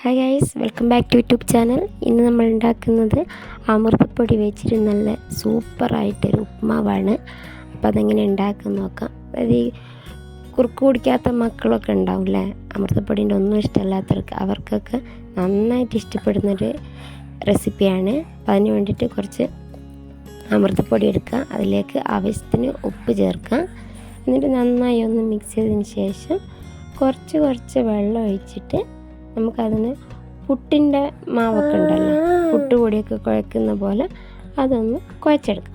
Hi guys welcome back to YouTube channel ഇന്ന് നമ്മൾ ഉണ്ടാക്കുന്നത് അമൃതപ്പൊടി വെച്ചിട്ട് നല്ല സൂപ്പറായിട്ടൊരു ഉപ്മാവാണ്. അപ്പോൾ അതെങ്ങനെ ഉണ്ടാക്കാൻ നോക്കാം. അതായത് ഈ കുറുക്ക് കുടിക്കാത്ത മക്കളൊക്കെ ഉണ്ടാവില്ലേ? അമൃതപ്പൊടിന്റെ ഒന്നും ഇഷ്ടമല്ലാത്തവർക്ക് അവർക്കൊക്കെ നന്നായിട്ട് ഇഷ്ടപ്പെടുന്നൊരു റെസിപ്പിയാണ് അപ്പോൾ അതിന് വേണ്ടിയിട്ട് കുറച്ച് അമൃതപ്പൊടി എടുക്കുക. അതിലേക്ക് ആവശ്യത്തിന് ഉപ്പ് ചേർക്കുക. എന്നിട്ട് നന്നായി ഒന്ന് മിക്സ് ചെയ്തതിന് ശേഷം കുറച്ച് കുറച്ച് വെള്ളം ഒഴിച്ചിട്ട് നമുക്കതിന് പുട്ടിന്റെ മാവൊക്കെ ഉണ്ടല്ലോ. പുട്ട് പുട്ടുപൊടിയൊക്കെ കുഴക്കുന്ന പോലെ അതൊന്ന് കുഴച്ചെടുക്കാം.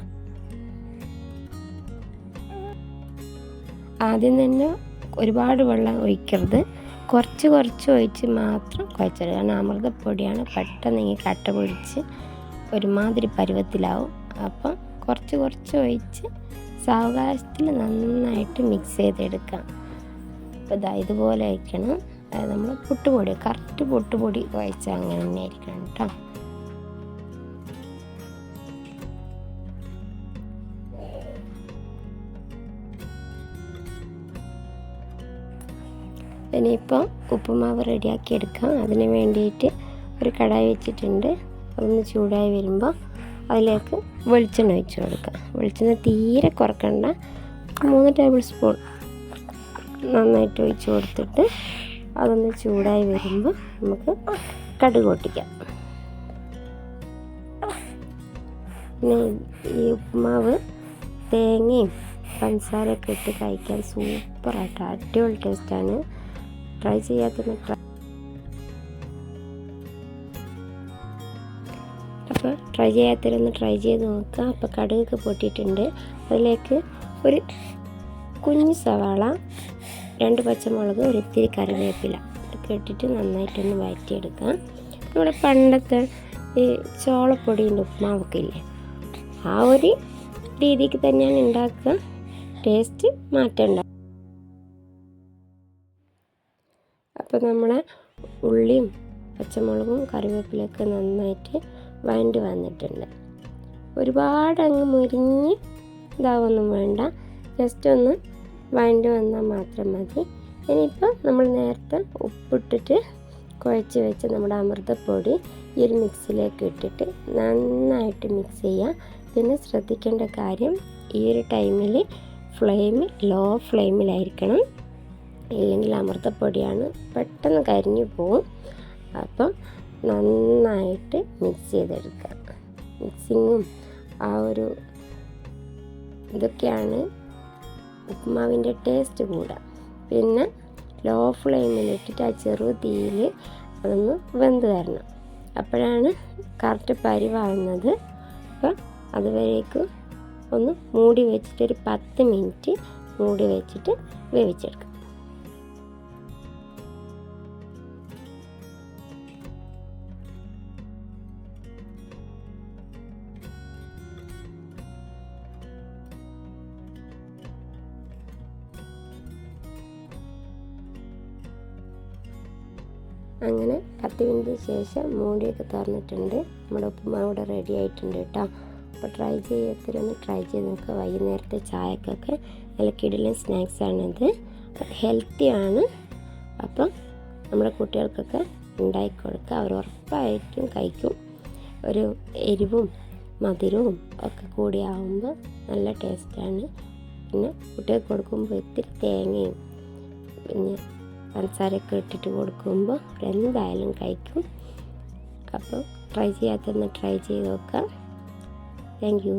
ആദ്യം തന്നെ ഒരുപാട് വെള്ളം ഒഴിക്കരുത്. കുറച്ച് കുറച്ച് ഒഴിച്ച് മാത്രം കുഴച്ചെടുക്കുക. കാരണം അമൃതപ്പൊടിയാണ് പെട്ടെന്ന് ഇങ്ങനെ കട്ട പൊഴിച്ച് ഒരുമാതിരി പരുവത്തിലാവും. അപ്പം കുറച്ച് കുറച്ച് ഒഴിച്ച് സാവകാശത്തിൽ നന്നായിട്ട് മിക്സ് ചെയ്തെടുക്കാം. അപ്പോൾ ഇതാ ഇതുപോലെ വയ്ക്കണം അതായത് നമ്മൾ പൊട്ടുപൊടി കറക്റ്റ് പൊട്ടുപൊടി കുഴച്ചാൽ അങ്ങനെ തന്നെ ആയിരിക്കണം കേട്ടോ. ഇനിയിപ്പം ഉപ്പുമാവ് റെഡിയാക്കി എടുക്കാം. അതിന് വേണ്ടിയിട്ട് ഒരു കടായി വെച്ചിട്ടുണ്ട്. അതൊന്ന് ചൂടായി വരുമ്പോൾ അതിലേക്ക് വെളിച്ചെണ്ണ ഒഴിച്ച് കൊടുക്കാം. വെളിച്ചെണ്ണ തീരെ കുറക്കണ്ട. മൂന്ന് ടേബിൾ സ്പൂൺ നന്നായിട്ട് ഒഴിച്ച് കൊടുത്തിട്ട് അതൊന്ന് ചൂടായി വരുമ്പോൾ നമുക്ക് കടുക് പൊട്ടിക്കാം. പിന്നെ ഈ ഉപ്പുമാവ് തേങ്ങയും പഞ്ചസാരയൊക്കെ ഇട്ട് കഴിക്കാൻ സൂപ്പറായിട്ട് അടിപൊളി ടേസ്റ്റാണ്. ട്രൈ ചെയ്യാത്തൊന്ന് അപ്പോൾ ട്രൈ ചെയ്യാത്തവരൊന്ന് ട്രൈ ചെയ്ത് നോക്കുക. അപ്പോൾ കടുകൊക്കെ പൊട്ടിയിട്ടുണ്ട്. അതിലേക്ക് ഒരു കുഞ്ഞു സവാള രണ്ട് പച്ചമുളക് ഒരിത്തിരി കറിവേപ്പില. ഒക്കെ ഇട്ടിട്ട് നന്നായിട്ടൊന്ന് വഴറ്റിയെടുക്കാം. നമ്മുടെ പണ്ടത്തെ ഈ ചോളപ്പൊടിന്റെ ഉപ്മാവൊക്കെ ഇല്ലേ ആ ഒരു രീതിക്ക് തന്നെയാണ് ഉണ്ടാക്കുക. ടേസ്റ്റ് മാറ്റണ്ട അപ്പോൾ നമ്മളെ ഉള്ളിയും പച്ചമുളകും കറിവേപ്പിലൊക്കെ നന്നായിട്ട് വഴണ്ടി വന്നിട്ടുണ്ട്. ഒരുപാട് അങ്ങ് മുരിഞ്ഞ് ഇതാവൊന്നും വേണ്ട. ജസ്റ്റ് ഒന്ന് വഴണ്ടി വന്നാൽ മാത്രം മതി. ഇനിയിപ്പോൾ നമ്മൾ നേരത്തെ ഉപ്പിട്ടിട്ട് കുഴച്ച് വെച്ച നമ്മുടെ അമൃതപ്പൊടി ഈ ഒരു മിക്സിലേക്ക് ഇട്ടിട്ട് നന്നായിട്ട് മിക്സ് ചെയ്യുക. പിന്നെ ശ്രദ്ധിക്കേണ്ട കാര്യം ഈ ഒരു ടൈമിൽ ഫ്ലെയിം ലോ ഫ്ലെയിമിലായിരിക്കണം ഇല്ലെങ്കിൽ അമൃതപ്പൊടിയാണ് പെട്ടെന്ന് കരിഞ്ഞു പോവും. അപ്പം നന്നായിട്ട് മിക്സ് ചെയ്തെടുക്കുക. മിക്സിങ്ങും ആ ഒരു ഇതൊക്കെയാണ് ഉപ്പുമാവിന്റെ ടേസ്റ്റ് കൂടുക പിന്നെ ലോ ഫ്ലെയിമിലിട്ടിട്ട് ആ ചെറു തീയിൽ അതൊന്ന് വെന്ത് വരണം. അപ്പോഴാണ് കറക്റ്റ് പരിവാകുന്നത് അപ്പം അതുവരേക്കും ഒന്ന് മൂടി വെച്ചിട്ട് ഒരു പത്ത് മിനിറ്റ് മൂടി വെച്ചിട്ട് വേവിച്ചെടുക്കാം. അങ്ങനെ പത്ത് മിനിറ്റ് ശേഷം മൂടിയൊക്കെ തുറന്നിട്ടുണ്ട്. നമ്മുടെ ഉപ്പുമാവ് ഇവിടെ റെഡി ആയിട്ടുണ്ട് കേട്ടോ. അപ്പോൾ ട്രൈ ചെയ്യാത്തവരൊന്ന് ട്രൈ ചെയ്ത് നോക്കുക വൈകുന്നേരത്തെ ചായക്കൊക്കെ നല്ല കിടിലൻ സ്നാക്സാണിത് ഹെൽത്തിയാണ് അപ്പം നമ്മുടെ കുട്ടികൾക്കൊക്കെ ഉണ്ടാക്കി കൊടുക്കുക അവർ ഉറപ്പായിട്ടും കഴിക്കും. ഒരു എരിവും മധുരവും ഒക്കെ കൂടിയാവുമ്പോൾ നല്ല ടേസ്റ്റാണ് പിന്നെ കുട്ടികൾക്ക് കൊടുക്കുമ്പോൾ ഇത്തിരി തേങ്ങയും പിന്നെ പഞ്ചസാരയൊക്കെ ഇട്ടിട്ട് കൊടുക്കുമ്പോൾ എന്തായാലും കഴിക്കും. അപ്പോൾ ട്രൈ ചെയ്യാത്തൊന്ന് ട്രൈ ചെയ്ത് നോക്കാം. Thank you